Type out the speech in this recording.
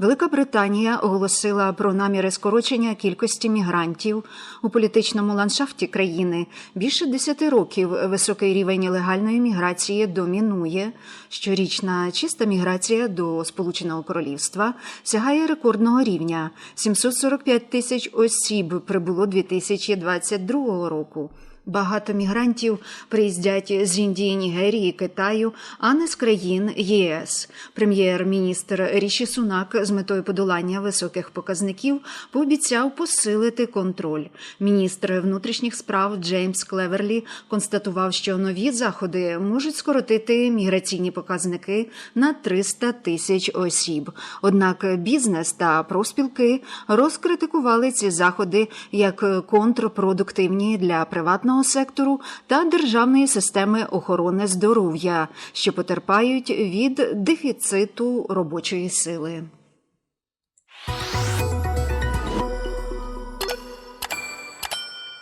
Велика Британія оголосила про наміри скорочення кількості мігрантів у політичному ландшафті країни. Більше десяти років високий рівень легальної міграції домінує. Щорічна чиста міграція до Сполученого Королівства сягає рекордного рівня 745 тисяч осіб прибуло 2022 року. Багато мігрантів приїздять з Індії, Нігерії, Китаю, а не з країн ЄС. Прем'єр-міністр Ріші Сунак з метою подолання високих показників пообіцяв посилити контроль. Міністр внутрішніх справ Джеймс Клеверлі констатував, що нові заходи можуть скоротити міграційні показники на 300 тисяч осіб. Однак бізнес та профспілки розкритикували ці заходи як контрпродуктивні для приватного сектору та державної системи охорони здоров'я, що потерпають від дефіциту робочої сили.